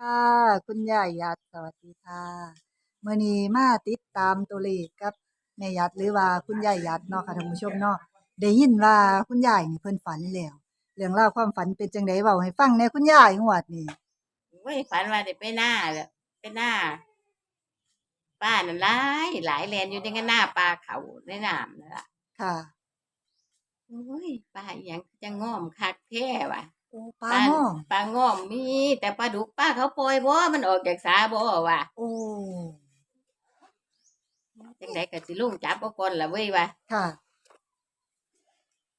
ค่ะคุณยายยัดสวัสดีค่ะมื้อนี้มาติดตามตัวเลขกับแม่ยัดหรือว่าคุณยายยัดเนาะค่ะท่านผู้ชมเนาะได้ยินว่าคุณยายนี่เพิ่นฝันแล้วเรื่องราวความฝันเป็นจังไดเว้าให้ฟังแหน่คุณยายงวดนี้โอ้ยฝันว่าได้ไปหน้าเลยไปหน้าป้านั่นหลายหลายแลนอยู่ในกันหน้าปลาเขาในน้ำนั่นล่ะค่ะ โอ้ยปลาอหยังจะง่อมคักแท้ว่ะโอ้ ปลาหม้อปลาง่อมมี แต่ปลาดุกป้าเขาปล่อยบ่มันออกจากสาบ่ว่ะโอ้จังไดก็สิลุงจับเอาก่อนล่ะเว้ยว่ะค่ะ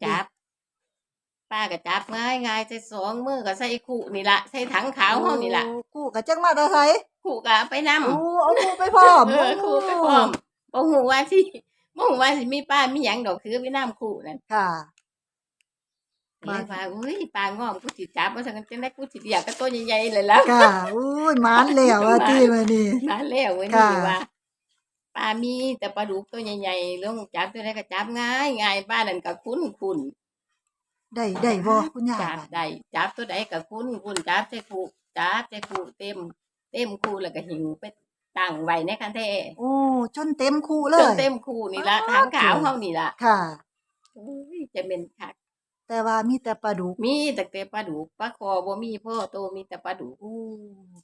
จับป้าก็จับง่ายง่ายๆใส่สองมือก็ใส่คู่นี่ละใส่ถังขาวเฮานี่ละโอ้กู้ก็จักมาแต่ไสคู่ก็เอาไปนำโอ้เอากู้ไปพร้อมเออคู่ไปพร้อมบ่ฮู้ว่าสิบ่ฮู้ว่าสิมีป้ามีหยังดอกคือไปน้ำคู่นั่นค่ะ เลยว่าอุ้ยปลางอมกูสิจับมาสังกันจังได้กูสิเรียกกับตัวใหญ่ๆเลยล่ะค่ะอุ้ยหมานแล้วว่าติมื้อนี้มาแล้วเว้ยค่ะนี่ว่าปลามีแต่ปลาดุกตัวใหญ่ๆลงจับตัวได้ก็จับง่ายง่ายป้านั่นก็คุ้นคุ้นได้ได้บ่คุณยายจับได้จับตัวใดก็คุ้นคุ้นจับใส่คู่จับใส่คู่เต็ม เต็มคู่แล้วก็หิวไปตั้งไว้ในคันแท้โอ้จนเต็มคู่เลจนยเต็มคู่นี่ละอ้าวทางขาวเฮานี่ละค่ะอุ้ยจะเป็นคัก แต่ว่ามีแต่ปลาดุกมีแต่แต่ปลาดุกปลาคอบ่มีพ่อโตมีแต่ปลาดุกโอ้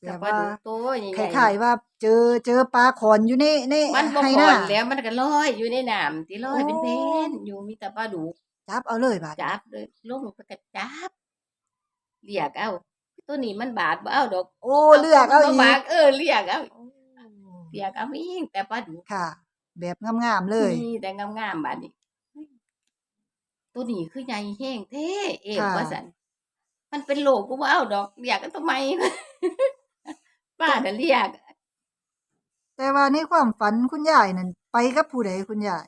แบแต่บปลาว่าดุกโตใหญ่คๆล้ายๆว่า เจอเจอปลาขอนอยู่ในในมันบ่ไหก่น้าอนแล้วมันก็ลอยอยู่ในน้ำที่ลอยเป็นโอ้เพนอยู่มีแต่ปลาดุกจับเอาเลยบาดจับเลยลงไปก็จับเรียกเอาตัวนี้มันบาดบ่เอาดอกโอ้เลือกเอาบ่อีบาดกเออเรียกเอาโอ้เรียกเอาอีกแต่ปลาดุกค่ะ แบบงามๆเลยมีแต่งามๆบาดนี้ ตัวนี้คือใหญ่แห้งแท้เอวค่ะว่าซั่นมันเป็นโลกกูบ่เอาดอกเรียกกันทำไมป้าน่ะเรียก แต่ว่าในความฝันคุณยายนั่นไปกับผู้ใดคุณยาย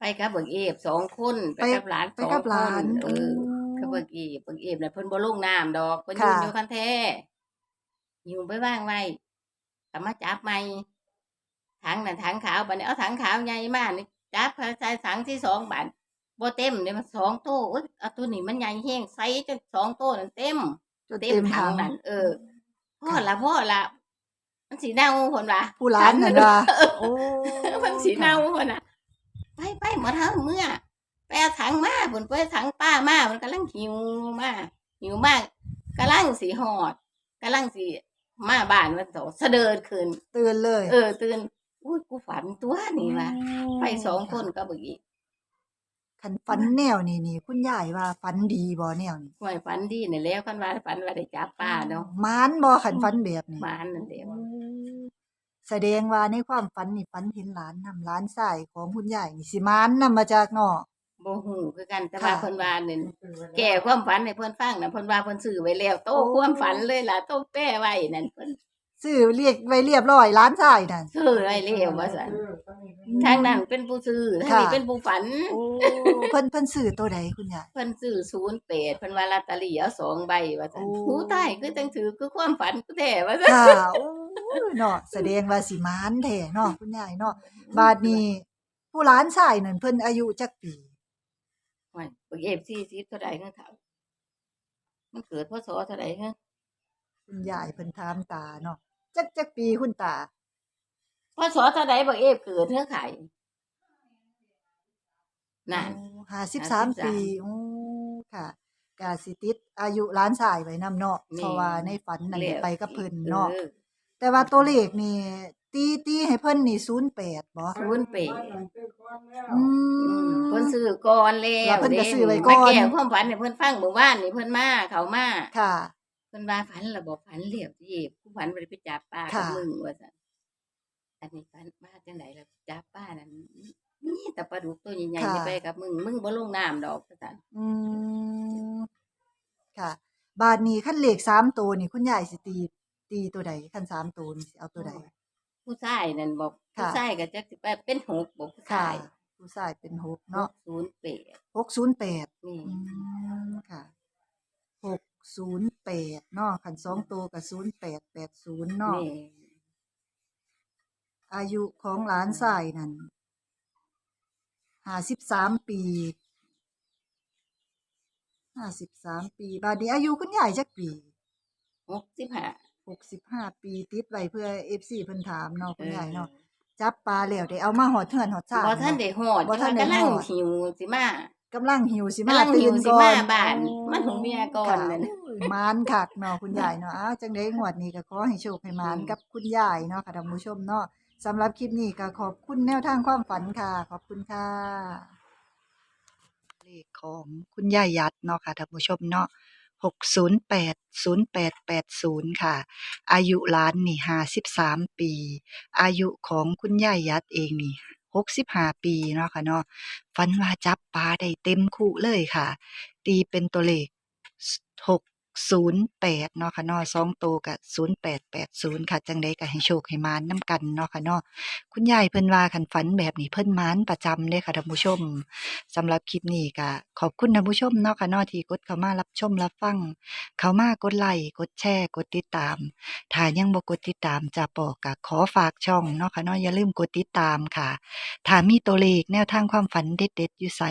ไปกับเบิกเอฟสองคนไปไปกับหลานไปสองกับคหลานเออก็เบิกเอฟเบิกเอฟน่ะเพิ่นบ่ลงน้ำดอกเพิ่นค่ะยืนอยู่คันแท้อยู่ไปว่างไว้ก็มาจับใหม่ถังน่ะถังขาวบัดนี้เอาถังขาวใหญ่มากนี่จับใส่ถังที่สองบาท บ่เต็มเนี่ยมันสองโต้เอ้ยเอาตัวนี้มันใหญ่แห้งใส่จนสองโต้นั่นเต็มจนเต็เต็มมถัถังงนั่นเออพ่อละพ่อละมันสีเน่าคนว่าผู้หลานนั่นว่าโอ้มันสีเน่าคนน่ะ ไปไปหมดเท่าเมื่อไปเอาถังมาผลไปเอาถังป้ามามันกำลังหิวมาหิวมากกำลังสีหอดกำลังสีมาบ้านมันโตเสดิร์ดขึ้นตื่นเลย เออ ตื่นอุ้ยกูฝันตัวนี่ว่ะไปสองคนก็เบิกอีก คันฝันแนวนี่นี่คุณยายว่าฝันดีบ่แนวนี้หวยฝันดีนี่แหล้วคันว่าฝันว่าได้จับป้าเนาะหมานบ่คันฝันแบบนี้บ้านนั่นเดียวแสดงว่าในความฝันนี่ฝันเห็นหลานนำหลานชายของคุณยายนี่สิมานนำมาจากเนาะ บ่ฮู้คือกันแต่ว่าค่ะ เพิ่นว่านี่แก่ความฝันให้เพิ่นฟังน่ะเพิ่นว่าเพิ่นซื้อไว้แล้วโตความฝันเลยล่ะโตแป้ไว้นั่นเพิ่น ซื้อเรียกไว้เรียบร้อยหลานชายนั่นซื้อไว้แล้วว่าซั่นทางนั้นเป็นผู้ซื้อทางนี้ค่ะเป็นผู้ฝันโอ้เพิ่นเพิ่นซื้อตัวใดคุณยายเพิ่นซื้อ08เพิ่นว่าลอตเตอรี่เอาสองใบว่าซั่นโอ้หูตายคือจังถือคือความฝันกูแท้ว่าซั่นค่ะโอ้เนาะแสดงว่าสิมานแท้เนาะคุณยายเนาะบาดนี้ผู้หลานชายนั่นเพิ่นอายุจักปีโอ้ยเบิ่ง FC สิเท่าใดเงินเขามันเกิดพศเท่าใดฮะคุณยายเพิ่นถามตาเนาะ จักจักปีคุณตาพศเท่าใดเบิ่ง F เกิดเท่าไข่นั่นห้าสิบสาม53ปีโอ้ค่ะกาสิติดอายุหล้านชายไว้นำเนาะนี่เพราะว่าในฝันนั่นแล้วไปกับเพิ่นเนาะออแต่ว่าตัวเลขนี่ตีตีให้เพิ่นนี่08บ่ศูนย์เปดอือืมมเพิ่นซื้อก่อนแล้แล้ววเพิ่นก็ด้ซื้อไว้ก่อนมาแก้ความฝันให้เพิ่นฟังเมื่อวานนี่เพิ่นมาเขามาค่ะ เพิ่นว่าฝันระบบฝันเหลียวที่ผู้ฝันบ่ได้ไปจับปลากับค่ะ มึงว่าซั่นอันนี้ฝันมาจังไดล่ะจับปลานั่นนี่แต่ปลาดุกตัวใหญ่ๆค่ะจะไปกับมึงมึงบ่ลงน้ำดอกว่าซั่นอืมค่ะ บาดนี้คันเลขสามตัวนี่คุณยายสิตีตีตัวใดคันสามตัวนี่สิเอาตัวใด ผู้ชายนั่นบอกค่ะ ผู้ชายก็จักสิไปเป็นหกบอกผู้ค่ะชายผู้ชายเป็นหกเนาะ608หกศูนย์แปดนี่ อืมค่ะหก ศูนย์แปดเนาะขันสองตัวกับศูนย์แปดแปดศูนย์เนาะนี่อายุของหลานชายนั่นห้าสิบสามปีห้าสิบสามปี บาดนี้อายุคุณยายจักปี65 65ปีติดไว้เพื่อ FC เพิ่นถามเนาะคุณยายเนาะจับปลาแล้วได้เอามาหอดเทือนหอดซ่าบ่ทันได้ฮอดบ่ทันได้กำลังฮอดหิวสิมา กำลังหิวสิมากำลังหิตื่วนสิก่อมานบ้านมันของเมียก่อนค่ะนั่นโอ้ยมานคักเนาะคุณยายเนาะอ้าวจังได๋งวดนี้ก็ขอให้โชคให้มานอืม กับคุณยายเนาะค่ะท่านผู้ชมเนาะสำหรับคลิปนี้ก็ขอบคุณแนวทางความฝันค่ะ ขอบคุณค่ะเลขของคุณยายยัดเนาะค่ะท่านผู้ชมเนาะ6080880ค่ะ อายุหลานนี่53ปี อายุของคุณยายยัดเองนี่ หกสิบห้าปีเนาะค่ะเนาะฝันว่าจับปลาได้เต็มคู่เลยค่ะ ตีเป็นตัวเลขหก 608เนาะค่ะเนาะ2ตัวก็0880ค่ะ จังได๋ก็ให้โชคให้มานนำกันเนาะค่ะเนาะคุณยายเพิ่นว่าคันฝันแบบนี้เพิ่นมานประจำเด้ค่ะท่านผู้ชมสำหรับคลิปนี้ก็ขอบคุณท่านผู้ชมเนาะค่ะเนาะที่กดเข้ามารับชมรับฟัง เข้ามากดไลค์กดแชร์กดติดตามถ้ายังบ่กดติดตามจะปอกก็ขอฝากช่องเนาะค่ะเนาะอย่าลืมกดติดตามค่ะถ้ามีตัวเลขแนวทางความฝันเด็ดๆอยู่ไส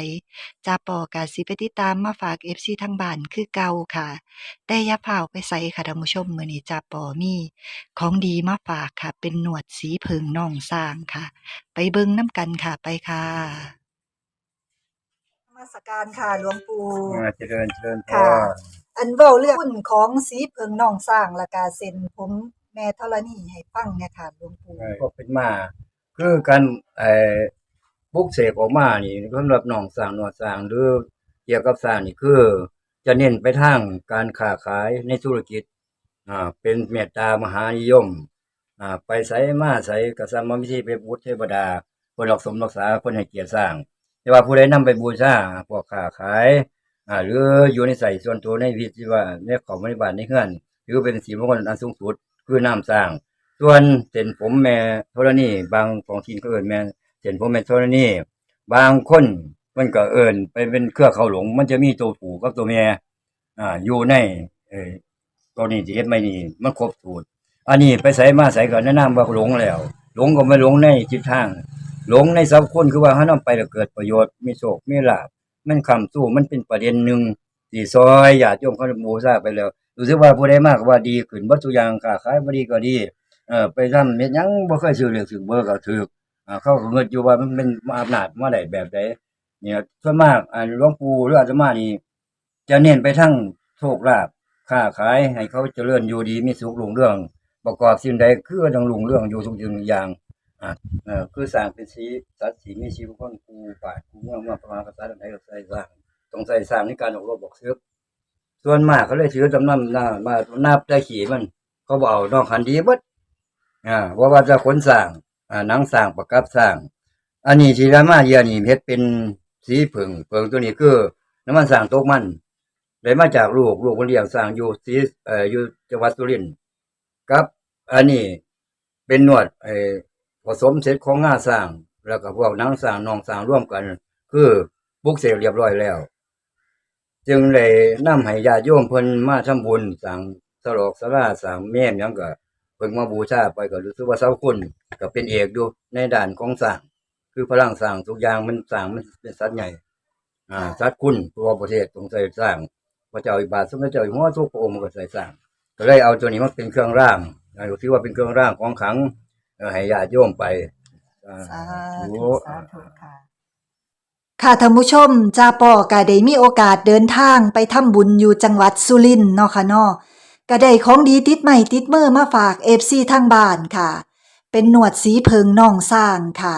จาปอก็สิไปติดตามมาฝาก FC ทางบ้านคือเก่าค่ะแต่อย่าพาไปไสค่ะท่านผู้ชมมื้อนี้จาปอมีของดีมาฝากค่ะ เป็นหนวดสีเพิงน่องสร้างค่ะ ไปเบิ่งน้ำกันค่ะไปค่ะนมัสการค่ะหลวงปู่ อ่าเจริญเจริญพค่ะรอันเว้าเรื่องหุ้นของสีเพิงน่องสร้างและกาเซ็นผมแม่ธรณีให้ฟังเนี่ยค่ะหลวงปู่ ก็เป็นมา คือการไอ้บุกเสกออกมานี่สำหรับหนองสร้างหนวดสร้างหรือเกี่ยวกับสร้างนี่คือ จะเน้นไปทางการค้าขายในธุรกิจอ่าเป็นเมตตามหานิยมอ่าไปไสมาไสก็สามวิธีไปบูชเทวดาคนรักสมรักษาคนให้เกียรติสร้าง แต่ว่าผู้ใดนำไปบูชาพวกค้าขายอ่าหรืออยู่ในใส่ส่วนตัวในวิธีว่าในของบริบาลในเฮือนถือเป็นสีมงคลอันสูงสุดคือน้ำสร้าง ส่วนเส้นผมแม่ธรณีบางของทีนก็เอิ้นแม่เส้นผมแม่ธรณีบางคน มันก็เอิ้นไปเป็นเครือเขาหลง มันจะมีตัวผูกับตัวแม่อ่าอยู่ในเออตัวนี้ที่เฮ็ดไม่นี่มันครบสูตรอันนี้ไปใส่มาใส่ก็แนะนำว่าหลงแล้ว หลงก็ไม่หลงในจิตทาง หลงในสัพคนคือว่าเฮานำไปแล้วเกิดประโยชน์มีโชคมีลาภมันคำสู้มันเป็นประเด็นหนึ่งที่ซอยญาติโยมเขาบูชาไปแล้วรู้สึกว่าผู้ใดมากว่าดีขึ้นบ่ทุอย่างค้าขายบ่ดีก็ดีเออไปทำเฮ็ดยังบ่เคยซื้อเลือกซื้อเบอร์ก็ถูกอ่าเขาเงิดอยู่ว่ามันเป็นอำนาจมาได้แบบใด เนี่ยส่วนมากอ่าหลวงปู่หรืออาตมานี่จะเน้นไปทั้งโชคลาภค้าขายให้เขาเจริญอยู่ดีมีสุขรุ่งเรื่อง ประกอบสิ่งใดคือต้องรุ่งเรื่องอยู่ทุกสิ่งทุกอย่างอ่าเออคือสร้างเป็นสีสัตว์สีมีชีวิตคนกูป่ากูเมืองมาประมาณภาษาใดก็ใส่สร้างต้องใส่สร้างในการออกรบบอกซื้อส่วนมากเขาเลยถือจำนำหน้ามานับได้ขี่มัน เขาบอกนอกคันดีเบิดอ่าว่าว่าจะขนสร้างอ่าหนังสร้างประกับสร้าง อันนี้ที่รามาเยียนี่เฮ็ดเป็น สีผึ่งเพิงตัวนี้คือน้ำมันสร้างตกมันได้มาจากลูกลูกคนเลี้ยงสร้างอยู่สีเอ่ออยู่จังหวัดสุรินทร์ครับ อันนี้เป็นนวดไอ้ผสมเสร็จของงาสร้าง แล้วก็พวกนังสร้างนองสร้างร่วมกัน คือปุกเสกเรียบร้อยแล้ว จึงเลยนำให้ญาติโยมเพิ่นมาทำบุญสร้างสลอกสลาสร้างแม่ยังก็เพิ่งมาบูชาไปก็รู้สึกว่าเสาคุณก็เป็นเอกอยู่ในด่านของสร้าง คือพลังสร้างทุกอย่างมันสร้างมันเป็นสัตว์ใหญ่ อ่าสัตว์คุณตัวประเทศต้องใส่สร้างพระเจ้าอิบาทสมเด็จเจ้าอยู่หัวทุกพระองค์ก็ใส่สร้าง ก็เลยเอาตัวนี้มาเป็นเครื่องร่างอ่าถือว่าเป็นเครื่องร่างของขลังเอ่อให้ญาติโยมไปอ่าสาธุธุสาธุค่ะค่ะท่านผู้ชมจาปอก็ได้มีโอกาสเดินทางไปทำบุญอยู่จังหวัดสุรินทร์เนาะค่ะเนาะก็ได้ของดีติดใหม่ติดมือมาฝาก FC ทางบ้านค่ะ เป็นหนวดสีเพิงน่องสร้างค่ะ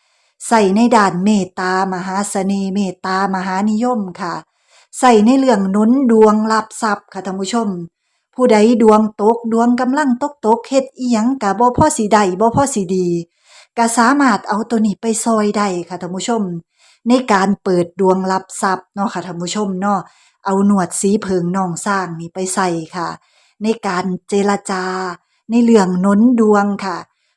ใส่ในด้านเมตตามหาเสน่ห์เมตตามหานิยมค่ะ ใส่ในเรื่องนุนดวงรับทรัพย์ค่ะท่านผู้ชม ผู้ใดดวงตกดวงกำลังตกตกเฮ็ดอีหยังกะบ่พอสิได้บ่พอสิดีก็สามารถเอาตัวนี้ไปซอยได้ค่ะท่านผู้ชม ในการเปิดดวงรับทรัพย์เนาะค่ะท่านผู้ชมเนาะเอาหนวดสีเพิงน่องสร้างนี่ไปใส่ค่ะ ในการเจรจา ในเรื่องนุนดวงค่ะ